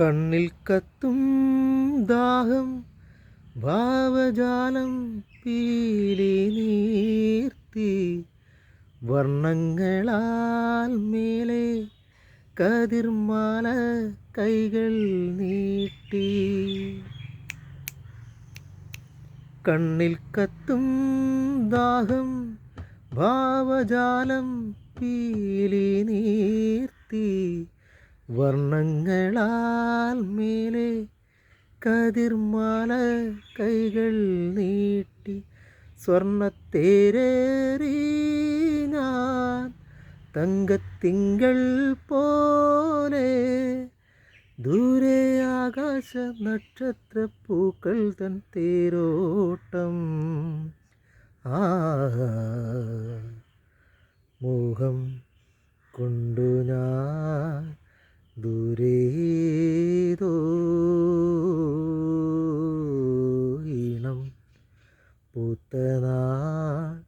കണ്ണിൽ കത്തും ദാഹം ഭാവജാലം പീലി നീർത്തി വർണങ്ങളാൽ മേലെ കതിർമാല കൈകൾ നീട്ടി. കണ്ണിൽ കത്തും ദാഹം ഭാവജാലം പീലി നീർത്തി വർണങ്ങളാൽ മേലെ കതിർമാല കൈകൾ നീട്ടി സ്വർണത്തേരേറി ഞാൻ തങ്കത്തിങ്കൾ പോലെ ദൂരെ ആകാശ നക്ഷത്ര പൂക്കൾ തൻ തേരോട്ടം. ആ മോഹം പൂത്തനാൾ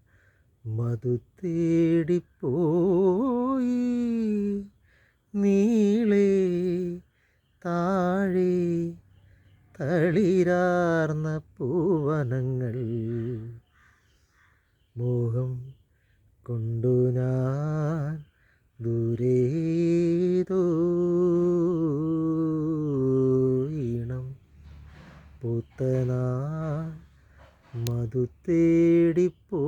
മധു തേടിപ്പോയി. നീളെ താഴെ തളിരാർന്ന പൂവനങ്ങൾ മോഹം കൊണ്ടു ഞാൻ ദൂരേതോ. ഈണം പൂത്തനാൾ മധു തേടിപ്പോ